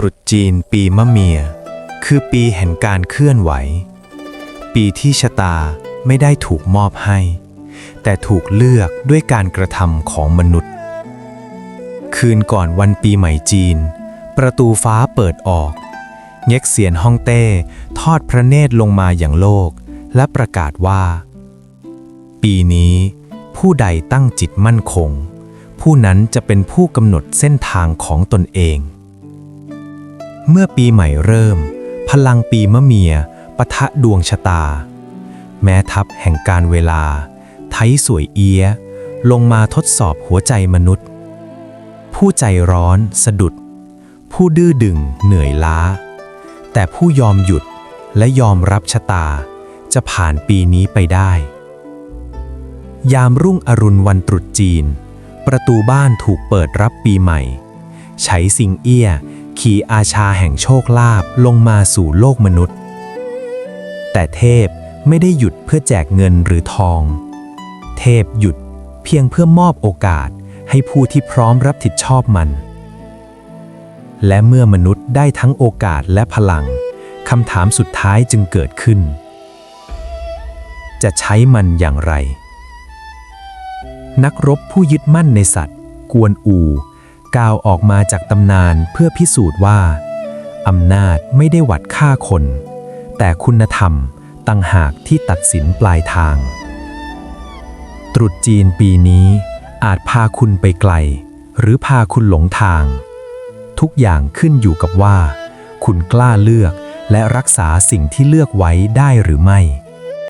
ตรุษจีนปีมะเมีย คือปีแห่งการเคลื่อนไหว ปีที่ชะตาไม่ได้ถูกมอบให้ แต่ถูกเลือกด้วยการกระทำของมนุษย์ คืนก่อนวันปีใหม่จีน ประตูฟ้าเปิดออก เง็กเซียนฮ่องเต้ทอดพระเนตรลงมาอย่างโลก และประกาศว่า ปีนี้ผู้ใดตั้งจิตมั่นคง ผู้นั้นจะเป็นผู้กำหนดเส้นทางของตนเอง เมื่อปีใหม่เริ่ม พลังปีมะเมียปะทะดวงชะตา แม้ทัพแห่งการเวลา ไทยสวยเอียลงมาทดสอบหัวใจมนุษย์ ผู้ใจร้อนสะดุด ผู้ดื้อดึงเหนื่อยล้า แต่ผู้ยอมหยุดและยอมรับชะตา จะผ่านปีนี้ไปได้ ยามรุ่งอรุณวันตรุษจีน ประตูบ้านถูกเปิดรับปีใหม่ไฉสิงเอี้ย ขี่อาชาแห่งโชคลาภลงมาสู่โลกมนุษย์ แต่เทพไม่ได้หยุดเพื่อแจกเงินหรือทอง เทพหยุดเพียงเพื่อมอบโอกาสให้ผู้ที่พร้อมรับผิดชอบมัน และเมื่อมนุษย์ได้ทั้งโอกาสและพลังคำถามสุดท้ายจึงเกิดขึ้น จะใช้มันอย่างไร นักรบผู้ยึดมั่นในสัตว์ กวนอู กาวออกมาจากตำนานเพื่อพิสูจน์ว่าอำนาจไม่ได้วัดฆ่าคน แต่คุณธรรมต่างหากที่ตัดสินปลายทาง ตรุษจีนปีนี้อาจพาคุณไปไกล หรือพาคุณหลงทาง ทุกอย่างขึ้นอยู่กับว่า คุณกล้าเลือกและรักษาสิ่งที่เลือกไว้ได้หรือไม่